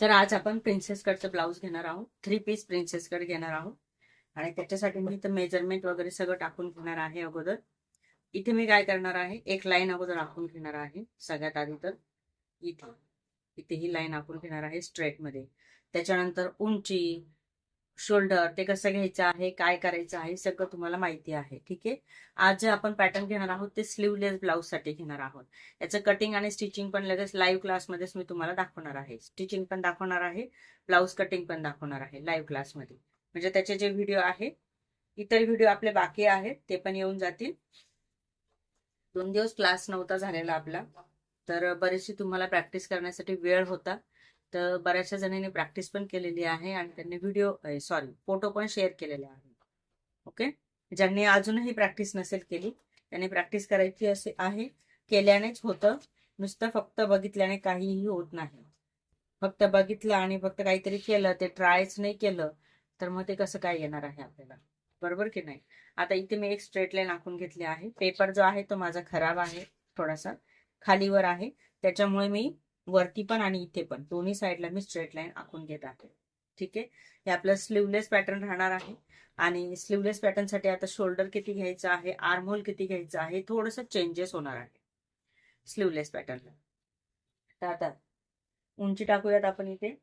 तर आज आपण प्रिन्सेस कटचं ब्लाऊज घेणार आहोत. थ्री पीस प्रिन्सेस कट घेणार आहोत. आणि त्याच्यासाठी मी इथं मेजरमेंट वगैरे सगळं टाकून घेणार आहे अगोदर. इथे मी काय करणार आहे? एक लाईन अगोदर आखून घेणार आहे. सगळ्यात आधी तर इथे. इथे ही लाईन आखून घेणार आहे स्ट्रेटमध्ये. त्याच्यानंतर उंची शोल्डर ते कसं घ्यायचं आहे काय करायचं आहे सगळं तुम्हाला माहिती आहे ठीक आहे? आज जे आपण पॅटर्न घेणार आहोत ते स्लीवलेस ब्लाऊजसाठी घेणार आहोत. याचं कटिंग आणि स्टिचिंग पण लगेच लाईव्ह क्लासमध्येच मी तुम्हाला दाखवणार आहे. स्टिचिंग पण दाखवणार आहे ब्लाऊज कटिंग पण दाखवणार आहे लाईव्ह क्लासमध्ये. म्हणजे त्याचे जे व्हिडिओ आहे इतर व्हिडिओ आपले बाकी आहेत ते पण येऊन जातील. दोन दिवस क्लास नव्हता झालेला आपला तर बरीचशी तुम्हाला प्रॅक्टिस करण्यासाठी वेळ होता. तर बऱ्याचशा जणांनी प्रॅक्टिस पण केलेली आहे आणि त्यांनी व्हिडिओ सॉरी फोटो पण शेअर केलेले आहे ओके ज्यांनी अजूनही प्रॅक्टिस नसेल केली त्यांनी प्रॅक्टिस करायची असे आहे. केल्यानेच होतं. नुसतं फक्त बघितल्याने काहीही होत नाही. फक्त बघितलं आणि फक्त काहीतरी केलं ते ट्रायच नाही केलं तर मग ते कसं काय येणार आहे आपल्याला? बरोबर की नाही? आता इथे मी एक स्ट्रेट लाईन आखून घेतली आहे. पेपर जो आहे तो माझा खराब आहे थोडासा खालीवर आहे. त्याच्यामुळे मी वरती पण आणि इथे पण. दोन्ही साईडला मी स्ट्रेट लाईन आखून घेत आहे. ठीक आहे? हे आपलं स्लीवलेस पॅटर्न राहणार आहे. आणि स्लीवलेस पॅटर्नसाठी आता शोल्डर किती घ्यायचं आहे? आर्महोल किती घ्यायचं आहे? थोडंसं चेंजेस होणार आहे. स्लीवलेस पॅटर्नला तर आता उंची टाकूयात आपण इथे.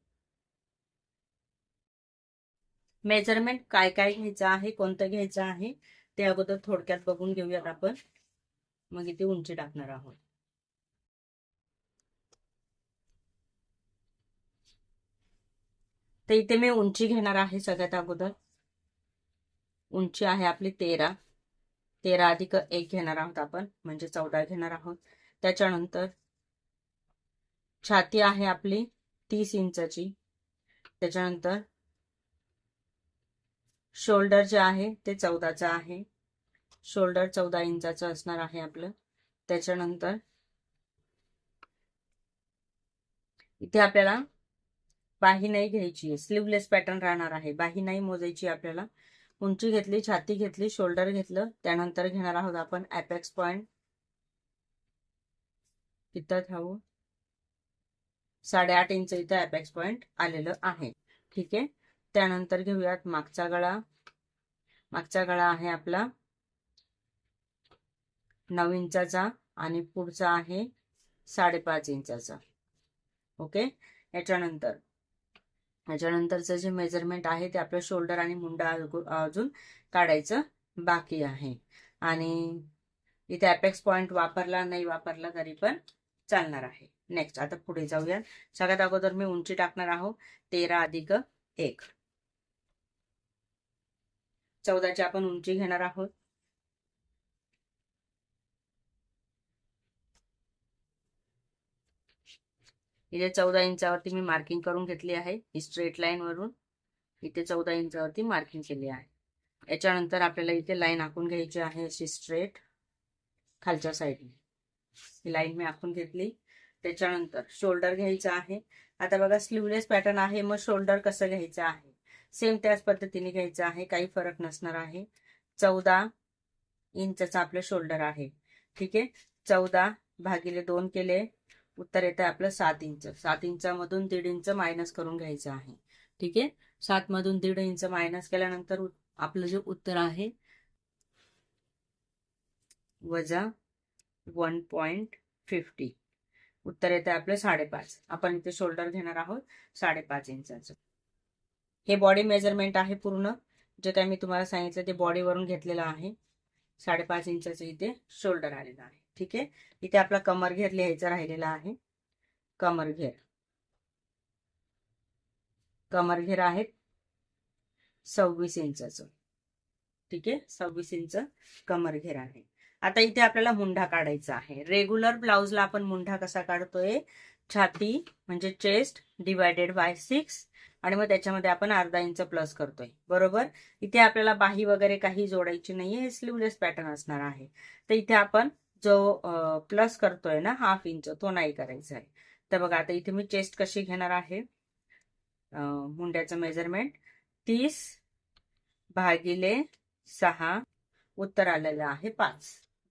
मेजरमेंट काय काय घ्यायचं आहे? कोणतं घ्यायचं आहे? ते अगोदर थोडक्यात बघून घेऊयात आपण. मग इथे उंची टाकणार आहोत. तर इथे मी उंची घेणार आहे सगळ्यात अगोदर. उंची आहे आपली तेरा. तेरा अधिक एक घेणार आहोत आपण म्हणजे चौदा घेणार आहोत. त्याच्यानंतर छाती आहे आपली तीस इंचाची. त्याच्यानंतर शोल्डर जे आहे ते चौदाचं आहे. शोल्डर चौदा इंचाचं असणार आहे आपलं. त्याच्यानंतर इथे आपल्याला बाही नाही घ्यायची. स्लीवलेस पॅटर्न राहणार आहे. बाही नाही मोजायची आपल्याला. उंची घेतली छाती घेतली शोल्डर घेतलं. त्यानंतर घेणार आहोत आपण ॲपेक्स पॉइंट इथं थांबू साडेआठ इंच इथं ॲपेक्स पॉइंट आलेलं आहे. ठीक आहे? त्यानंतर घेऊयात मागचा गळा. मागचा गळा आहे आपला नऊ इंचाचा आणि पुढचा आहे साडेपाच इंचाचा. ओके? याच्यानंतर याच्यानंतरचं जे मेजरमेंट आहे ते आपलं शोल्डर आणि मुंडा अजून काढायचं बाकी आहे. आणि इथे अपेक्स पॉइंट वापरला नाही वापरला तरी पण चालणार आहे. नेक्स्ट आता पुढे जाऊया सगळ्यात अगोदर मी उंची टाकणार आहोत तेरा अधिक एक. चौदाची आपण उंची घेणार आहोत. इथे चौदा इंचावरती मी मार्किंग करून घेतली आहे. ही स्ट्रेट लाईन वरून इथे चौदा इंचावरती मार्किंग केली आहे. याच्यानंतर आपल्याला इथे लाईन आखून घ्यायची आहे अशी स्ट्रेट खालच्या साईडने ही लाईन मी आखून घेतली. त्याच्यानंतर शोल्डर घ्यायचं आहे. आता बघा स्लीवलेस पॅटर्न आहे. मग शोल्डर कसं घ्यायचं आहे? सेम त्याच पद्धतीने घ्यायचं आहे. काही फरक नसणार आहे. चौदा इंचचा आपलं शोल्डर आहे. ठीक आहे? चौदा भागिले दोन केले उत्तर येतं आपलं सात इंच. सात इंचामधून दीड इंच मायनस करून घ्यायचं आहे. ठीक आहे? सात मधून दीड इंच मायनस केल्यानंतर आपलं जे उत्तर आहे वजा वन पॉइंट फिफ्टी. उत्तर येतं आपलं साडेपाच. आपण इथे शोल्डर घेणार आहोत साडेपाच इंचाचं. हे बॉडी मेजरमेंट आहे पूर्ण. जे काय मी तुम्हाला सांगितलं ते बॉडीवरून घेतलेलं आहे. साडेपाच इंचाचं इथे शोल्डर आलेलं आहे. ठीक आहे. इथे आपला कमर घेर लिहायचा राहिलेला आहे. कमर घेर. कमर घेर आहे सव्वीस इंचाचं. ठीक आहे सव्वीस इंच कमर घेर आहे. आता इथे आपल्याला मुंढा काढायचा आहे. रेग्युलर ब्लाउजला आपण मुंढा कसा काढतोय? छाती म्हणजे चेस्ट डिवायडेड बाय सिक्स आणि मग त्याच्यामध्ये आपण अर्धा इंच प्लस करतोय. बरोबर? इथे आपल्याला बाही वगैरे काही जोडायची नाहीये हे स्लीवलेस पॅटर्न असणार आहे. तर इथे आपण जो प्लस करतोय ना हाफ इंच तो नाही करायचा आहे. तर बघा आता इथे मी चेस्ट कशी घेणार आहे? मुंड्याचं मेजरमेंट तीस भागिले सहा उत्तर आलेलं आहे पाच.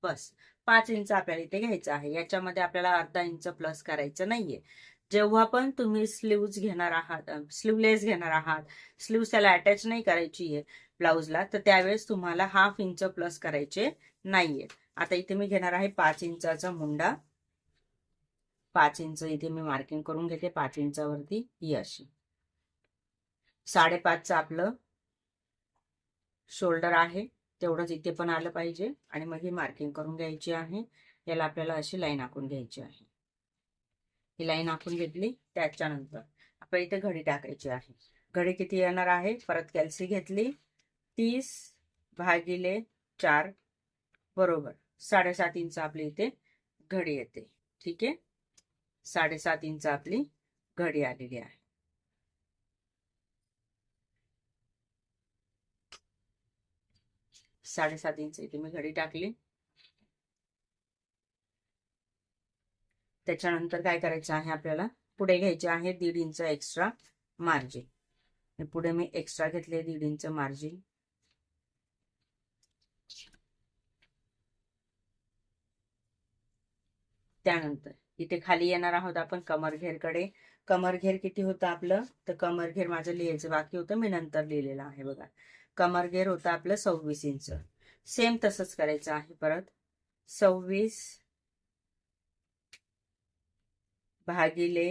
बस. पाच इंच आपल्याला इथे घ्यायचं आहे. याच्यामध्ये आपल्याला अर्धा इंच प्लस करायचं नाहीये. जेव्हा पण तुम्ही स्लीव्ज घेणार आहात स्लीवलेस घेणार आहात स्लीव्स त्याला अटॅच नाही करायची आहे ब्लाऊजला तर त्यावेळेस तुम्हाला हाफ इंच प्लस करायचे नाहीये. आता इथे मी घेणार आहे पाच इंचाचा मुंडा. पाच इंच इथे मी मार्किंग करून घेते पाच इंचावरती ही अशी. साडेपाचचं आपलं शोल्डर आहे तेवढंच इथे पण आलं पाहिजे. आणि मग ही मार्किंग करून घ्यायची आहे. याला आपल्याला अशी लाईन आखून घ्यायची आहे. ही लाईन आखून घेतली त्याच्यानंतर आपण इथे घडी टाकायची आहे. घडी किती येणार आहे? परत कॅल्सी घेतली. तीस भागिले चार बरोबर. साडेसात इंच आपली इथे घडी येते. ठीक आहे? साडेसात इंच आपली घडी आलेली आहे. साडेसात इंच इथे मी घडी टाकली. त्याच्यानंतर काय करायचं आहे आपल्याला? पुढे घ्यायचे आहे दीड इंच एक्स्ट्रा मार्जिन पुढे मी एक्स्ट्रा घेतले दीड इंच मार्जिन त्यानंतर इथे खाली येणार आहोत आपण कमरघेरकडे. कमरघेर किती होतं आपलं? तर कमरघेर माझं लिहायचं बाकी होतं मी नंतर लिहिलेलं आहे बघा. कमरघेर होतं आपलं सव्वीस इंच. सेम तसंच करायचं आहे परत. सव्वीस भागिले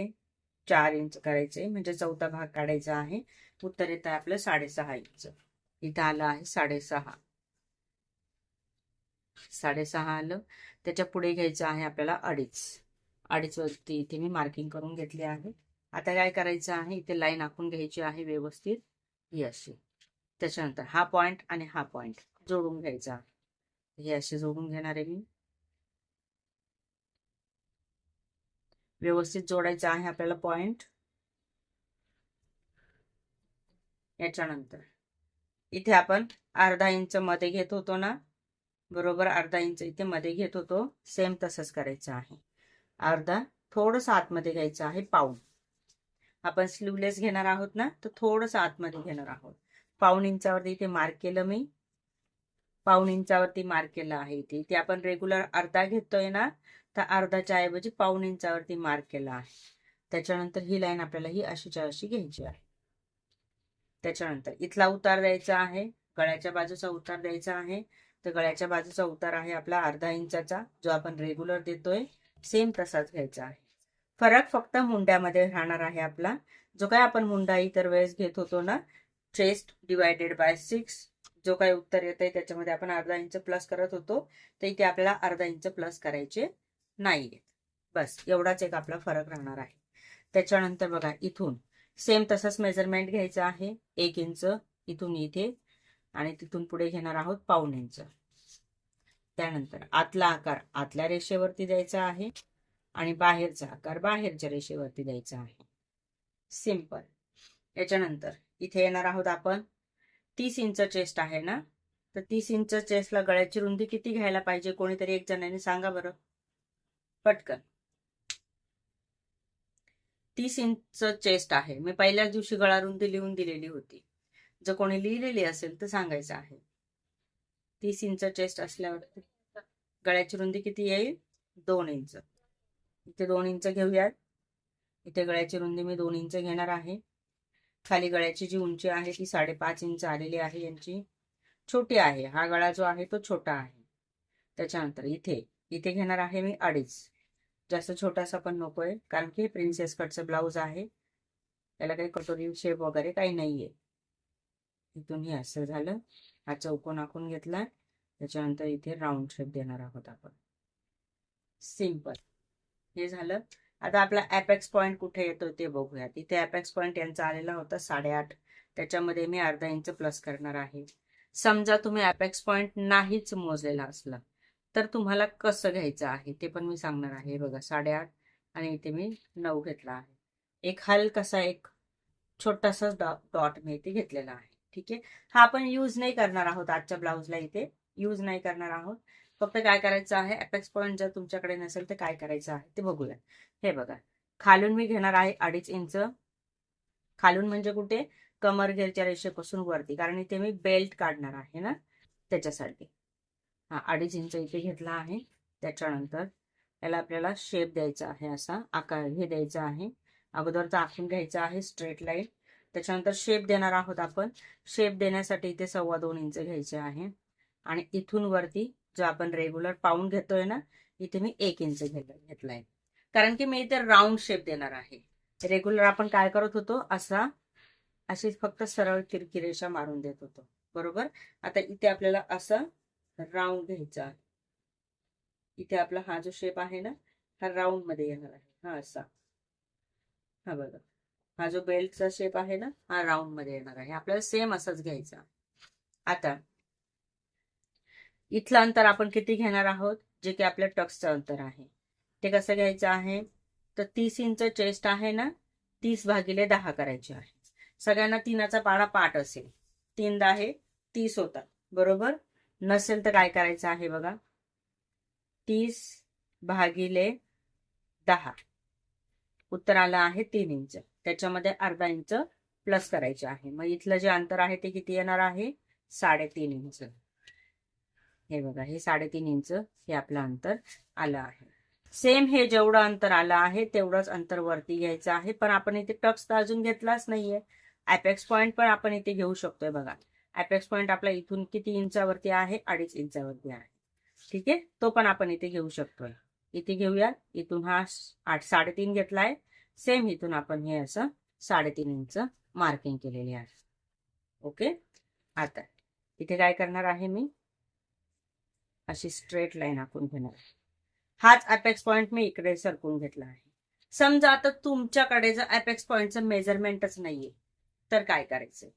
चार इंच करायचे म्हणजे चौथा भाग काढायचा आहे. उत्तर येत आहे आपलं साडेसहा इंच. इथं आलं आहे साडेसहा. साडेसहा आलं. त्याच्या पुढे घ्यायचं आहे आपल्याला अडीच. अडीच वरती इथे मी मार्किंग करून घेतली आहे. आता काय करायचं आहे? इथे लाईन आखून घ्यायची आहे व्यवस्थित. ही अशी. त्याच्यानंतर हा पॉइंट आणि हा पॉइंट जोडून घ्यायचा हे असे जोडून घेणार आहे मी. व्यवस्थित जोडायचं आहे आपल्याला पॉइंट याच्यानंतर. इथे आपण अर्धा इंच मध्ये घेत होतो ना? बरोबर अर्धा इंच इथे मध्ये घेत होतो. सेम तसंच करायचं आहे. अर्धा थोडस आतमध्ये घ्यायचं आहे पाऊन आपण स्लीवलेस घेणार आहोत ना तर थोडस आतमध्ये घेणार आहोत. पाऊन इंचावरती इथे मार्क केलं मी. पाऊन इंचावरती मार्क केलं आहे इथे. इथे आपण रेग्युलर अर्धा घेतोय ना तर अर्धाच्या ऐवजी पाऊन इंचावरती मार्क केला आहे. त्याच्यानंतर ही लाईन आपल्याला ही अशीच्या अशी घ्यायची आहे. त्याच्यानंतर इथला उतार द्यायचा आहे. गळ्याच्या बाजूचा उतार द्यायचा आहे. तर गळ्याच्या बाजूचा उतार आहे आपला अर्धा इंचाचा जो आपण रेग्युलर देतोय सेम तसाच घ्यायचा आहे. फरक फक्त मुंड्यामध्ये राहणार आहे आपला. जो काय आपण मुंडा इतर वेळेस घेत होतो ना चेस्ट डिवायडेड बाय सिक्स जो काही उत्तर येत आहे त्याच्यामध्ये आपण अर्धा इंच प्लस करत होतो तर इथे आपल्याला अर्धा इंच प्लस करायचे नाहीये बस एवढाच एक आपला फरक राहणार आहे. त्याच्यानंतर बघा इथून. सेम तसंच मेजरमेंट घ्यायचं आहे एक इंच. इथून इथे आणि तिथून पुढे घेणार आहोत पाऊन इंच त्यानंतर आतला आकार आतल्या रेषेवरती द्यायचा आहे आणि बाहेरचा आकार बाहेरच्या रेषेवरती द्यायचा आहे. सिंपल याच्यानंतर इथे येणार आहोत आपण. तीस इंच चेस्ट आहे ना? तर तीस इंच चेस्टला गळ्याची रुंदी किती घ्यायला पाहिजे? कोणीतरी एक जणांनी सांगा बरं. पटकन. तीस इंच चेस्ट आहे. मी पहिल्याच दिवशी गळा रुंदी लिहून दिलेली होती. जर कोणी लिहिलेली असेल तर सांगायचं आहे. तीस इंच चेस्ट असल्यावर गळ्याची रुंदी किती येईल? दोन इंच. इथे दोन इंच घेऊयात. इथे गळ्याची रुंदी मी दोन इंच घेणार आहे. खाली गळ्याची जी उंची आहे ती साडेपाच इंच आलेली आहे यांची. छोटी आहे. हा गळा जो आहे तो छोटा आहे. त्याच्यानंतर इथे इथे घेणार आहे मी अडीच. जास्त छोटासा पण नकोय कारण की प्रिन्सेस कटचं ब्लाऊज आहे. त्याला काही कटोरी शेप वगैरे काही नाहीये. इथून हे असं झालं हा चौकोन आखून घेतला त्याच्यानंतर इथे राऊंड शेप देणार आहोत आपण. सिंपल हे झालं. आता आपला ॲपेक्स पॉईंट कुठे येतो ते बघूयात इथे ॲपेक्स पॉईंट यांचा आलेला होता साडेआठ. त्याच्यामध्ये मी अर्धा इंच प्लस करणार आहे. समजा तुम्ही ॲपेक्स पॉईंट नाहीच मोजलेला असला तर तुम्हाला कसं घ्यायचं आहे ते पण मी सांगणार आहे. बघा साडेआठ आणि इथे मी नऊ घेतला आहे. एक हलकासा एक छोटासा डॉट मी इथे घेतलेला आहे. ठीक आहे? हा आपण यूज नाही करणार आहोत आजच्या ब्लाऊजला इथे. यूज नाही करणार आहोत. फक्त काय करायचं आहे? अपेक्स पॉईंट जर तुमच्याकडे नसेल तर काय करायचं आहे ते बघूया. हे बघा. खालून मी घेणार आहे अडीच इंच. खालून म्हणजे कुठे? कमर घेरच्या रेषेपासून वरती. कारण इथे मी बेल्ट काढणार आहे ना? त्याच्यासाठी. हा अडीच इंच इथे घेतला आहे. त्याच्यानंतर याला आपल्याला शेप द्यायचा आहे असा. आकार हे द्यायचा आहे. अगोदर तर आखून घ्यायचा आहे स्ट्रेट लाईन त्याच्यानंतर शेप देणार आहोत आपण. शेप देण्यासाठी इथे सव्वा दोन इंच घ्यायचे आहे. आणि इथून वरती जो आपण रेग्युलर पाऊन घेतोय ना इथे मी एक इंच घेतलाय. कारण की मी इथे राऊंड शेप देणार आहे. रेग्युलर आपण काय करत होतो? असा अशी फक्त सरळ तिरकी रेषा मारून देत होतो. बरोबर? आता इथे आपल्याला असं राऊंड घ्यायचा आहे. इथे आपला हा जो शेप आहे ना हा राऊंडमध्ये येणार आहे. हा असा. हा बघा. हा जो बेल्टचा शेप आहे ना हा राऊंडमध्ये येणार आहे. आपल्याला सेम असंच घ्यायचा. आता इथलं अंतर आपण किती घेणार आहोत? जे की आपल्या टक्सचं अंतर आहे. ते कसं घ्यायचं आहे? तर तीस इंच चेस्ट आहे ना तीस भागिले दहा करायचे आहे. सगळ्यांना तीनाचा पाडा पाठ असेल. तीन आहे तीस होतात बरोबर? नसेल तर काय करायचं आहे बघा? तीस भागिले दहा. उत्तर आलं आहे तीन इंच. त्याच्यामध्ये अर्धा इंच प्लस करायचे आहे. मग इथलं जे अंतर आहे ते किती येणार आहे? साडेतीन इंच. हे बघा हे साडेतीन इंच हे आपलं अंतर आलं आहे. सेम हे जेवढं अंतर आलं आहे तेवढंच अंतर वरती घ्यायचं आहे. पण आपण इथे टक्स तर अजून घेतलाच नाहीये. ऍपेक्स पॉईंट पण आपण इथे घेऊ शकतोय बघा. ऍपेक्स पॉईंट आपला इथून किती इंचावरती आहे? अडीच इंचावरती आहे. ठीक आहे? तो पण आपण इथे घेऊ शकतोय. इथे घेऊया. इथून हा आठ साडेतीन घेतलाय. सेम इथून आपण हे असं साडेतीन इंच मार्किंग केलेली आहे. ओके आता इथे काय करणार आहे मी? अशी स्ट्रेट लाईन आखून घेणार. हाच अपेक्स पॉइंट मी इकडे सरकून घेतला आहे. समजा आता तुमच्याकडे जर अपेक्स पॉइंटचं मेजरमेंटच नाहीये तर काय करायचं?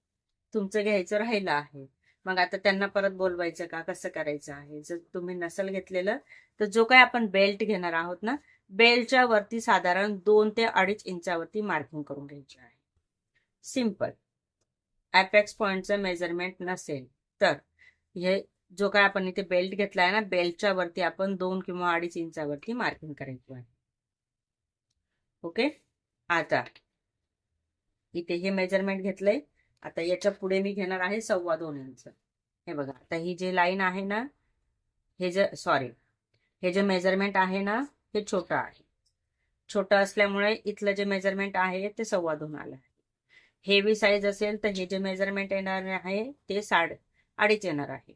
तुमचं घ्यायचं राहिलं आहे. मग आता त्यांना परत बोलवायचं का? कसं करायचं आहे? जर तुम्ही नसल घेतलेलं तर जो काय आपण बेल्ट घेणार आहोत ना बेल्टच्या वरती साधारण दोन ते अडीच इंचावरती मार्किंग करून घ्यायची आहे. सिंपल ॲपेक्स पॉईंटचं मेजरमेंट नसेल तर हे जो काय आपण इथे बेल्ट घेतलाय ना बेल्टच्या वरती आपण दोन किंवा अडीच इंचावरती मार्किंग करायची आहे. ओके आता इथे हे मेजरमेंट घेतलंय. आता याच्यापुढे मी घेणार आहे सव्वा दोन इंच. हे बघा आता ही जे लाईन आहे ना हे जे सॉरी हे जे मेजरमेंट आहे ना हे छोटं आहे. छोटं असल्यामुळे इथलं जे मेजरमेंट आहे ते सव्वा दोन आलं आहे हेवी साईज असेल तर हे जे मेजरमेंट येणार आहे ते साड अडीच येणार आहे.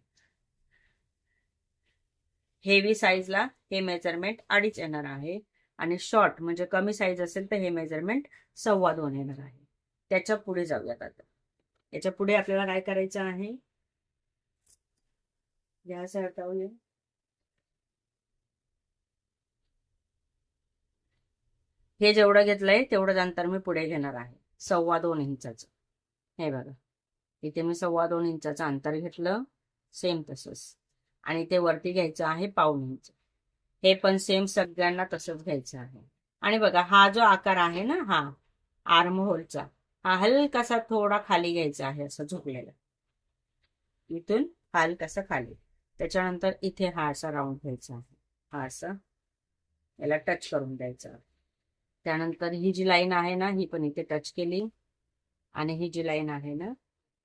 हेवी साईजला हे मेजरमेंट अडीच येणार आहे आणि शॉर्ट म्हणजे कमी साईज असेल तर हे मेजरमेंट सव्वा दोन येणार आहे. त्याच्या पुढे जाऊयात आता. याच्यापुढे आपल्याला काय करायचं आहे? गॅस हटवूया. हे जेवढं घेतलंय तेवढंच अंतर मी पुढे घेणार आहे. सव्वा दोन इंचाचं. हे बघा. इथे मी सव्वा दोन इंचाचं अंतर घेतलं. सेम तसंच. आणि ते वरती घ्यायचं आहे पाऊन इंच. हे पण सेम सगळ्यांना तसंच घ्यायचं आहे. आणि बघा हा जो आकार आहे ना हा आर्म होलचा हा हलकासा थोडा खाली घ्यायचा आहे असं झोपलेला इथून हलकासा खाली. त्याच्यानंतर इथे हा असा राऊंड घ्यायचा आहे. हा असा. याला टच करून द्यायचा त्यानंतर ही जी लाईन आहे ना ही पण इथे टच केली. आणि ही जी लाईन आहे ना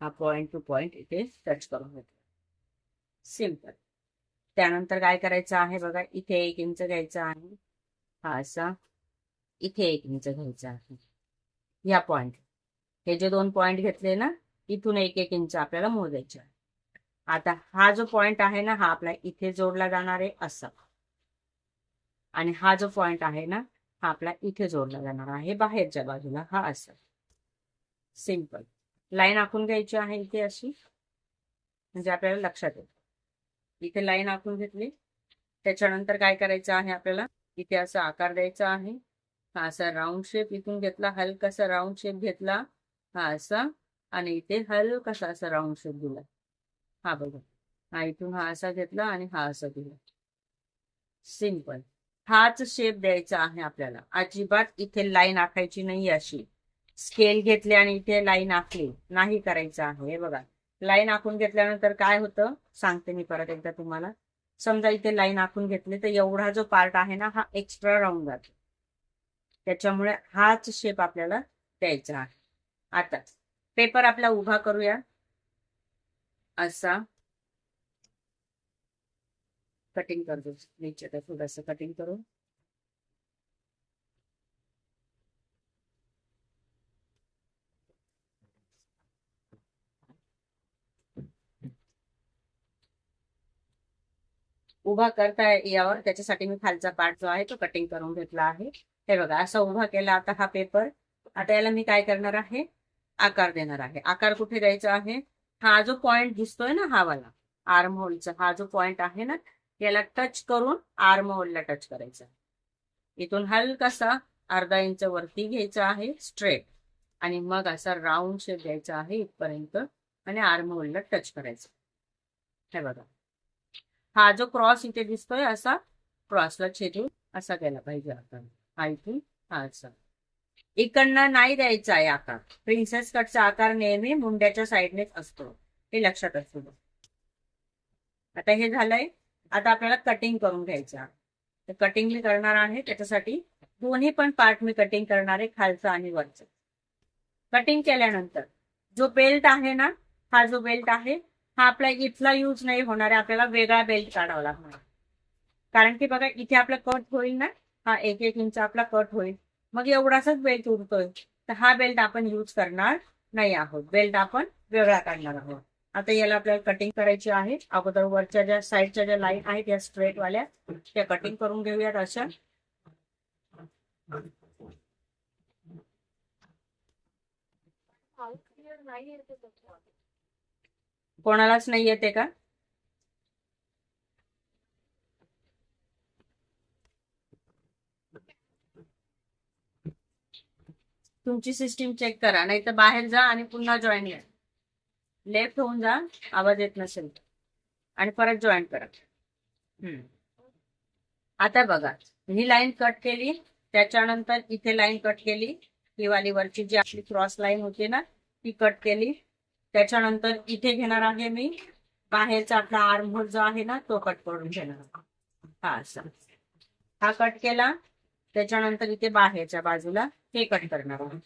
हा पॉइंट टू पॉइंट इथे टच करून घेतला. सिंपल त्यानंतर काय करायचं आहे बघा इथे एक इंच घ्यायचा आहे. हा असा. इथे एक इंच घ्यायचा आहे. या पॉइंट हे जे दोन पॉइंट घेतले ना इथून एक एक इंच आपल्याला मोजायचे आहे. आता हा जो पॉइंट आहे ना हा आपला इथे जोडला जाणार आहे असा. आणि हा जो पॉइंट आहे ना हा आपला इथे जोडला जाणार आहे बाहेरच्या बाजूला. हा असा. सिंपल लाईन आखून घ्यायची आहे इथे अशी. म्हणजे आपल्याला लक्षात येईल. इथे लाईन आखून घेतली. त्याच्यानंतर काय करायचं आहे आपल्याला? इथे असा आकार द्यायचा आहे. हा असा राऊंड शेप इथून घेतला. हलकासा राऊंड शेप घेतला. हा असा. आणि इथे हलकासा असा राऊंड शेप दिला. हा बघा. हा इथून हा असा घेतला आणि हा असा दिला. सिंपल हाच शेप द्यायचा आहे आपल्याला. अजिबात इथे लाईन आखायची नाही अशी. स्केल घेतले आणि इथे लाईन आखली. नाही करायचं आहे. हे बघा. लाईन आखून घेतल्यानंतर काय होतं? सांगते मी परत एकदा तुम्हाला. समजा इथे लाईन आखून घेतली तर एवढा जो पार्ट आहे ना हा एक्स्ट्रा राऊंड जातो. त्याच्यामुळे हाच शेप आपल्याला द्यायचा आहे. आता पेपर आपला उभा करूया. असा. कटिंग कर दो नीचे तक थोड़ा कटिंग करो उभा करता यावर त्याच्यासाठी मी खालचा पार्ट जो आहे तो कटिंग करून घेतला आहे. हे बघा असा उभा केला आता हा पेपर आता याला मी काय करणार आहे? आकार देणार आहे. आकार कुठे द्यायचा आहे? हा जो पॉइंट दिसतोय ना हा वाला. आर्म होलचा हा जो पॉइंट आहे ना याला टच करून आर्म होलला टच करायचा. इथून हलकासा अर्धा इंच वरती घ्यायचा आहे स्ट्रेट आणि मग असा राऊंड शेप द्यायचा आहे इथपर्यंत आणि आर्म होलला टच करायचा. हे बघा. हा जो क्रॉस इथे दिसतोय असा क्रॉसला छेदून असा केला पाहिजे आता हा इथून हा असा. इकडनं नाही द्यायचा आहे आकार. प्रिन्सेस कटचा आकार नेहमी मुंड्याच्या साईडनेच असतो. हे लक्षात असू आता हे झालंय आता आपल्याला कटिंग करून घ्यायचं तर कटिंग मी करणार आहे त्याच्यासाठी दोन्ही पण पार्ट मी कटिंग करणार आहे खालचं आणि वरचं. कटिंग केल्यानंतर जो बेल्ट आहे ना हा जो बेल्ट आहे हा आपला इथला यूज नाही होणार आहे आपल्याला वेगळा बेल्ट काढावा लागणार कारण की बघा इथे आपला कट होईल ना हा एक एक इंच आपला कट होईल. मग एवढासाच बेल्ट उरतोय. तर हा बेल्ट आपण यूज करणार नाही आहोत. बेल्ट आपण वेगळा काढणार आहोत. आता याला आपल्याला कटिंग करायची आहे. अगोदर वरच्या ज्या साईडच्या ज्या लाईन आहेत या स्ट्रेट वाल्या त्या कटिंग करून घेऊयात अशा. कोणालाच नाही येते का? तुमची सिस्टीम चेक करा नाही तर बाहेर जा आणि पुन्हा जॉईन या. लेफ्ट होऊन जा आवाज येत नसेल आणि परत जॉईन करा. हम्म. आता बघा ही लाईन कट केली त्याच्यानंतर इथे लाईन कट केली ही वाली वरची जी आपली क्रॉस लाईन होती ना ती कट केली. त्याच्यानंतर इथे घेणार आहे मी बाहेरचा आपला आर्म होल जो आहे ना तो कट करून घेणार हा असा. हा कट केला त्याच्यानंतर इथे बाहेरच्या बाजूला हे कट करणार आहोत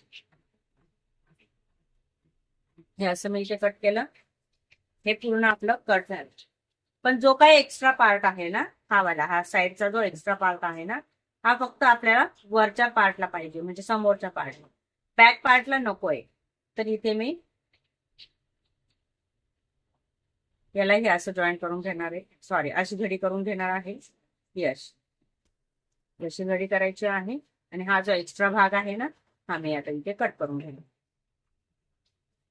हे असं मी इथे कट केलं. हे पूर्ण आपलं कट झालं. पण जो काही एक्स्ट्रा पार्ट आहे ना हा वाला हा साईडचा जो एक्स्ट्रा पार्ट आहे ना हा फक्त आपल्याला वरच्या पार्टला पाहिजे म्हणजे समोरच्या पार्टला बॅक पार्टला नकोय. तर इथे मी याला हे असं जॉईन करून घेणार आहे. सॉरी अशी घडी करून घेणार आहे. यश अशी घडी करायची आहे आणि हा जो एक्स्ट्रा भाग आहे ना हा मी आता इथे कट करून घेणार.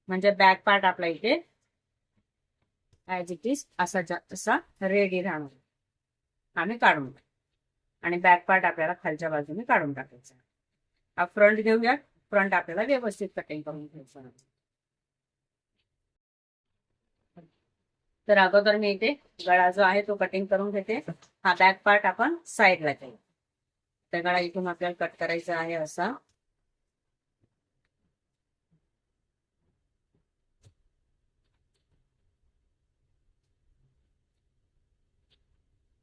म्हणजे बॅक पार्ट आपला इथे ऍज इट इज असा असा रेडी राहणार. आम्ही काढून आणि बॅक पार्ट आपल्याला खालच्या बाजूने काढून टाकायचा. हा फ्रंट घेऊया. फ्रंट आपल्याला व्यवस्थित कटिंग करून घ्यायचं तर अगोदर मी इथे गळा जो आहे तो कटिंग करून घेते. हा बॅक पार्ट आपण साईडला जाईल तर गळा इथून आपल्याला कट करायचा आहे असा.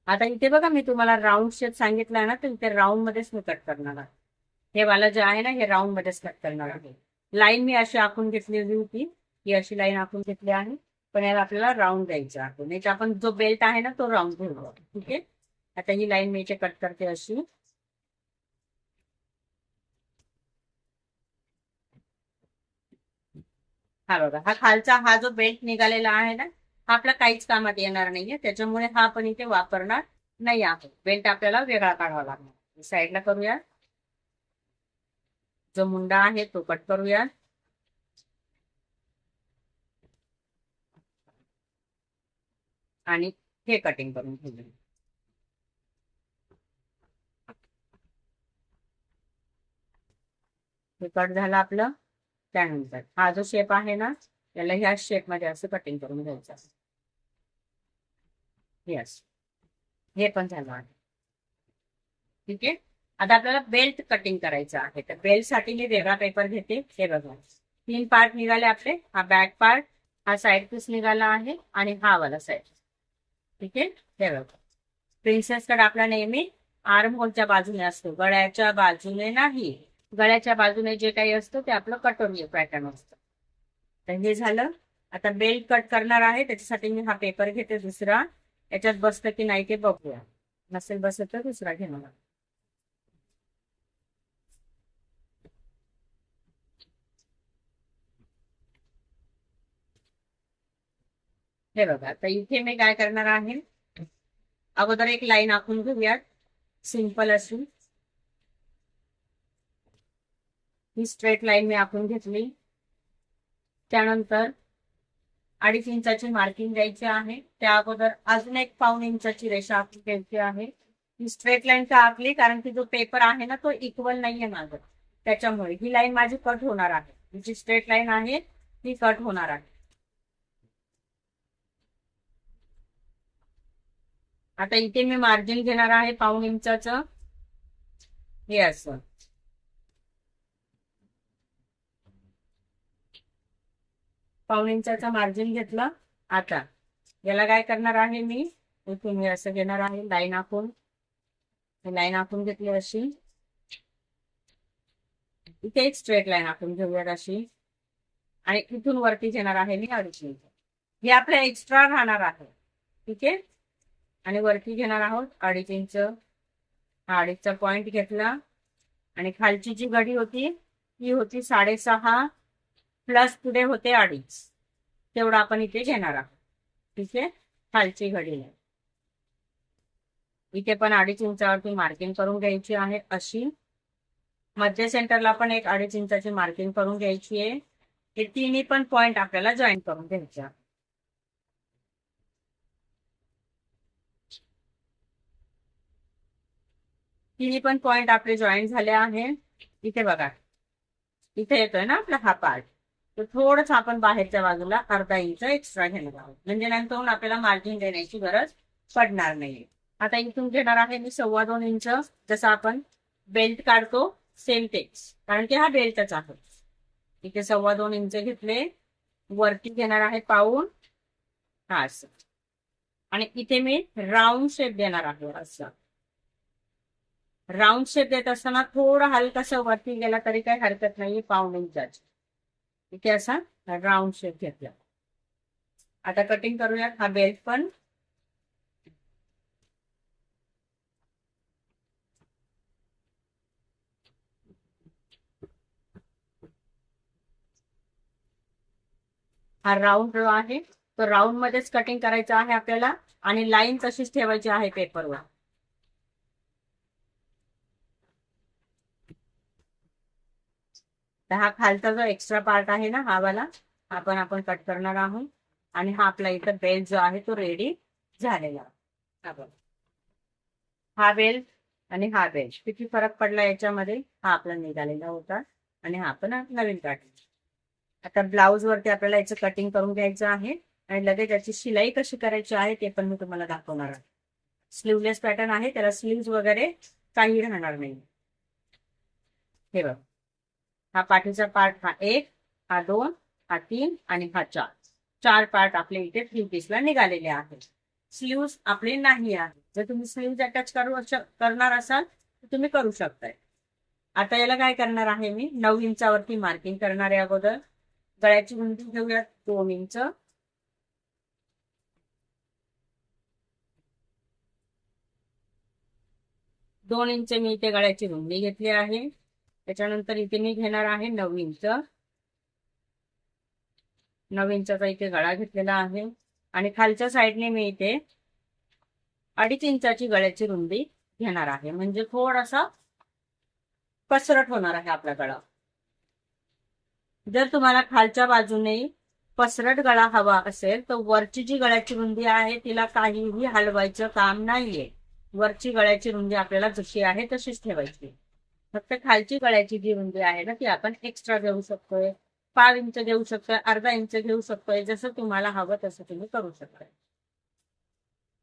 आता इथे बघा मी तुम्हाला राऊंड शेप सांगितला ना तर इथे राऊंड मध्येच मी कट करणार आहे. हे वाला जे आहे ना हे राऊंड मध्येच कट करणार आहे. लाईन मी अशी आखून घेतलेली होती. ही अशी लाईन आखून घेतली आहे. पण याला आपल्याला राऊंड द्यायचं आखून नाही म्हणजे आपण जो बेल्ट आहे ना तो राऊंड घेऊ. ठीक आहे? आता ही लाईन मी इथे कट करते अशी. हा बघा हा खालचा हा जो बेल्ट निघालेला आहे ना आपला काहीच कामात येणार नाहीये. त्याच्यामुळे हा आपण इथे वापरणार नाही आहोत. बेल्ट आपल्याला वेगळा काढावा लागणार साईडला करूया. जो मुंडा आहे तो कट करूया. आणि हे कटिंग करून घेऊया. हे कट झालं आपलं. त्यानंतर हा जो शेप आहे ना याला ह्या शेपमध्ये असं कटिंग करून घ्यायचं येस हे पण झालं आहे. ठीक आहे? आता आपल्याला बेल्ट कटिंग करायचं आहे. तर बेल्टसाठी मी वेगळा पेपर घेते. हे बघा. तीन पार्ट निघाले आपले. हा बॅक पार्ट हा साईड पीस निघाला आहे आणि हा वाला साईड ठीक आहे? हे बघा. प्रिन्सेस कट आपला नेहमी आर्म होलच्या बाजूने असतो. गळ्याच्या बाजूने नाही. गळ्याच्या बाजूने जे काही असतं ते आपलं कटोरी पॅटर्न असतं. तर हे झालं. आता बेल्ट कट करणार आहे. त्याच्यासाठी मी हा पेपर घेते दुसरा. याच्यात बसतं की नाही ते बघूया. नसेल बसत तर दुसरा घेणार हे बघा आता इथे मी काय करणार आहे? अगोदर एक लाईन आखून घेऊयात. सिंपल अशी. ही स्ट्रेट लाईन मी आखून घेतली. त्यानंतर अडीच इंचाची मार्किंग द्यायची आहे. त्या अगोदर अजून एक पाऊन इंचाची रेषा आखून घ्यायची आहे. ही स्ट्रेट लाईन का आखली कारण की जो पेपर आहे ना तो इक्वल नाहीये माझं. त्याच्यामुळे ही लाईन माझी कट होणार आहे. जी स्ट्रेट लाईन आहे ती कट होणार आहे. आता इथे मी मार्जिन घेणार आहे पाऊन इंचाचं. हे असं पाऊन इंचाचा मार्जिन घेतला. आता याला काय करणार आहे मी? इथून मी असं घेणार आहे लाईन आखून. लाईन आखून घेतली अशी. इथे एक स्ट्रेट लाईन आखून घेऊयात अशी. आणि इथून वरती घेणार आहे मी अडीच इंच हे आपल्या एक्स्ट्रा राहणार आहे. ठीक आहे? आणि वरती घेणार आहोत अडीच इंच. हा अडीचचा पॉइंट घेतला. आणि खालची जी घडी होती ती होती साडेसहा. प्लस पुढे होते अडीच. तेवढं आपण इथे घेणार आहोत. ठीक आहे खालची घडी नाही इथे पण अडीच इंचावरती मार्किंग करून घ्यायची आहे अशी. मध्य सेंटरला पण एक अडीच इंचाची मार्किंग करून घ्यायची आहे. हे तिन्ही पण पॉइंट आपल्याला जॉईन करून घ्यायचे आहे. तिन्ही पण पॉइंट आपले जॉईन झाले आहे. इथे बघा. इथे येतोय ना आपला हा पार्ट तर थोडस आपण बाहेरच्या बाजूला अर्धा इंच एक्स्ट्रा घेणार आहोत. म्हणजे नंतर आपल्याला मार्जिन देण्याची गरज पडणार नाही आता इथून घेणार आहे मी सव्वा दोन इंच जसं आपण बेल्ट काढतो सेम टेक्स कारण की हा बेल्टच आहे. इथे सव्वा दोन इंच घेतले वरती घेणार आहे पाऊन हा असं. आणि इथे मी राऊंड शेप देणार आहे असं. राऊंड शेप देत असताना थोडं हलकसं वरती गेला तरी काही हरकत नाही पाऊन इंचाची इथे असा राऊंड शेप घेतला. आता कटिंग करूयात हा बेल्ट पण. हा राऊंड जो आहे. तो राऊंड मध्येच कटिंग करायचं आहे आपल्याला आणि लाईन तशीच ठेवायची आहे पेपरवर तर हा खालचा जो एक्स्ट्रा पार्ट आहे ना हा वाला हा पण आपण कट करणार आहोत. आणि हा आपला इथं बेल्ट जो आहे तो रेडी झालेला. हा बघा. हा आणि हा बेल किती फरक पडला याच्यामध्ये? हा आपला निघालेला होता. आणि हा पण नवीन काढला आता ब्लाऊज वरती आपल्याला याचं कटिंग करून घ्यायचं आहे. आणि लगेच याची शिलाई कशी करायची आहे ते पण मी तुम्हाला दाखवणार आहे. स्लीवलेस पॅटर्न आहे त्याला स्लीव्ज वगैरे काही राहणार नाही. हे बघ. हा पाठीचा पार्ट हा एक हा दोन हा तीन आणि हा चार. चार पार्ट आपले इथे थ्री पीसला निघालेले आहेत. स्लीव्ज आपले नाही आहे जर तुम्ही स्लीव्ज अटॅच करू करणार असाल तर तुम्ही करू शकताय. आता याला काय करणार आहे मी? नऊ इंचावरती मार्किंग करणार आहे अगोदर. गळ्याची रुंदी घेऊयात. दोन इंच. दोन इंच मी इथे गळ्याची रुंदी घेतली आहे. त्याच्यानंतर इथे मी घेणार आहे नऊ इंच नऊ इंचाचा इथे गळा घेतलेला आहे. आणि खालच्या साईडने मी इथे अडीच इंचाची गळ्याची रुंदी घेणार आहे. म्हणजे थोडासा पसरट होणार आहे आपला गळा. जर तुम्हाला खालच्या बाजूने पसरट गळा हवा असेल तर वरची जी गळ्याची रुंदी आहे तिला काहीही हलवायचं काम नाहीये. वरची गळ्याची रुंदी आपल्याला जशी आहे तशीच ठेवायची. फक्त खालची गळ्याची जी रुंदी आहे ना ती आपण एक्स्ट्रा घेऊ शकतोय. पाव इंच घेऊ शकतोय अर्धा इंच घेऊ शकतोय जसं तुम्हाला हवं तसं तुम्ही करू शकताय.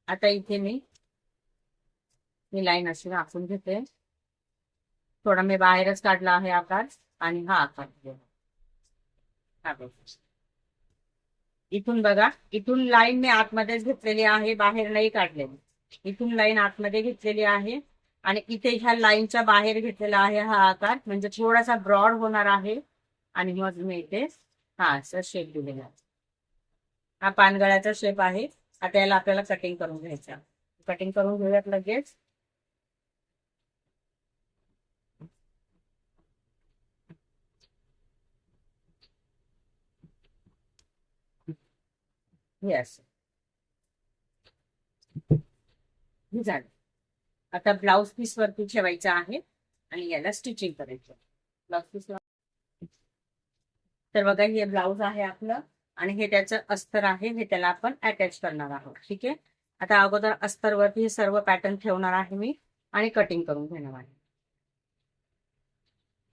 आता इथे मी ही लाईन अशी राखून घेते. थोडा मी बाहेरच काढला आहे आकार आणि हा आकार हा इथून बघा इथून लाईन मी आतमध्येच घेतलेली आहे बाहेर नाही काढलेली. इथून लाईन आतमध्ये घेतलेली आहे. आणि इथे ह्या लाईनच्या बाहेर घेतलेला आहे हा आकार. म्हणजे थोडासा ब्रॉड होणार आहे. आणि मग मी इथे हा असं शेप दिलेला हा पानगळ्याचा शेप आहे. आता याला आपल्याला कटिंग करून घ्यायचा कटिंग करून घेऊयात लगेच. येस झालं. आता ब्लाउज पीस वरती ठेवायचा आहे आणि याला स्टिचिंग करायचं ब्लाउज पीस तर बघा हे ब्लाऊज आहे आपलं आणि हे त्याचं अस्तर आहे हे त्याला आपण अटॅच करणार आहोत. ठीक आहे? आता अगोदर अस्तरवरती हे सर्व पॅटर्न ठेवणार आहे मी आणि कटिंग करून घेणार आहे.